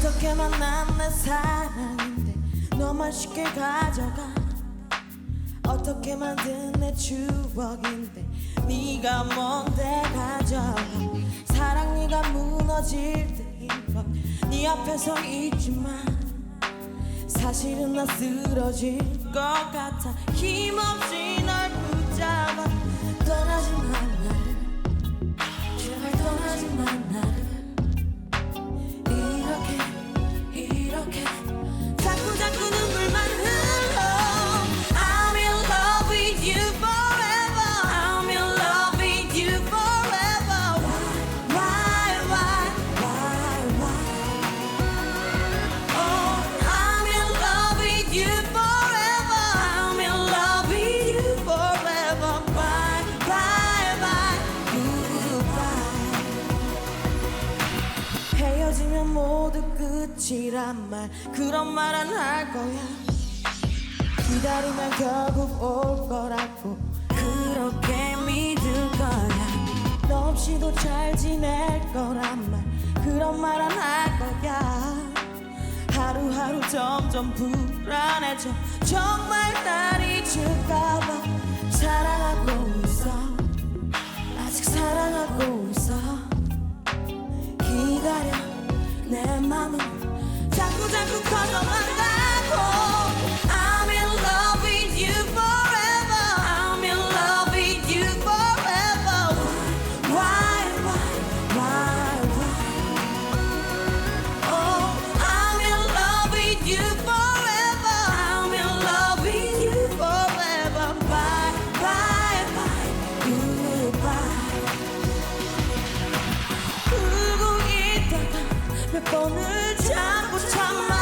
하지만 난 내 사랑인데 너만 쉽게 가져가. 어떻게 만든 내 추억인데 네가 뭔데 가져가. 사랑 네가 무너질 때인 것네 앞에 서 있지만 사실은 나 쓰러질 것 같아. 힘없이 널 붙잡아 헤어지면 모두 끝이란 말. 그런 말 안 할 거야. 기다리면 결국 올 거라고. 그렇게 믿을 거야. 너 없이도 잘 지낼 거란 말. 그런 말 안 할 거야. 하루하루 점점 불안해져. 정말 날잊 time